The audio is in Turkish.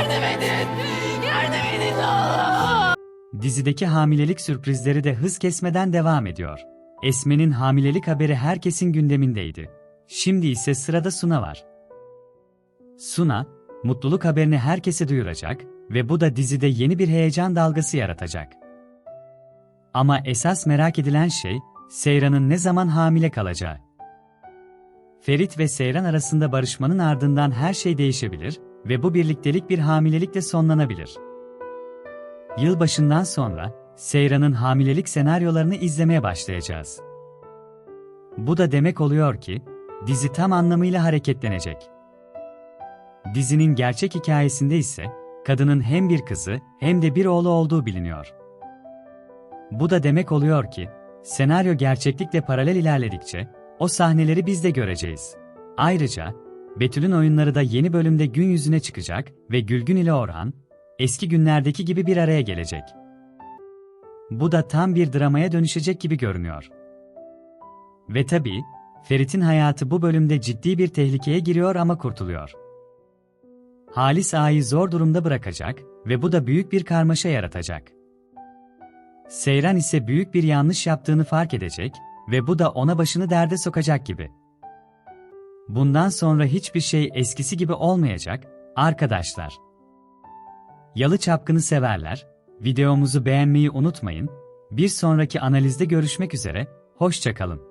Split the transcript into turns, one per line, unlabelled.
Yardım edin. Yardım edin ne.
Dizideki hamilelik sürprizleri de hız kesmeden devam ediyor. Esme'nin hamilelik haberi herkesin gündemindeydi. Şimdi ise sırada Suna var. Suna, mutluluk haberini herkese duyuracak ve bu da dizide yeni bir heyecan dalgası yaratacak. Ama esas merak edilen şey, Seyran'ın ne zaman hamile kalacağı. Ferit ve Seyran arasında barışmanın ardından her şey değişebilir ve bu birliktelik bir hamilelikle sonlanabilir. Yılbaşından sonra Seyran'ın hamilelik senaryolarını izlemeye başlayacağız. Bu da demek oluyor ki dizi tam anlamıyla hareketlenecek. Dizinin gerçek hikayesinde ise kadının hem bir kızı hem de bir oğlu olduğu biliniyor. Bu da demek oluyor ki senaryo gerçeklikle paralel ilerledikçe o sahneleri biz de göreceğiz. Ayrıca Betül'ün oyunları da yeni bölümde gün yüzüne çıkacak ve Gülgün ile Orhan eski günlerdeki gibi bir araya gelecek. Bu da tam bir dramaya dönüşecek gibi görünüyor. Ve tabii, Ferit'in hayatı bu bölümde ciddi bir tehlikeye giriyor ama kurtuluyor. Halis Ağa'yı zor durumda bırakacak ve bu da büyük bir karmaşa yaratacak. Seyran ise büyük bir yanlış yaptığını fark edecek ve bu da ona başını derde sokacak gibi. Bundan sonra hiçbir şey eskisi gibi olmayacak, arkadaşlar. Yalı Çapkını severler, videomuzu beğenmeyi unutmayın, bir sonraki analizde görüşmek üzere, hoşçakalın.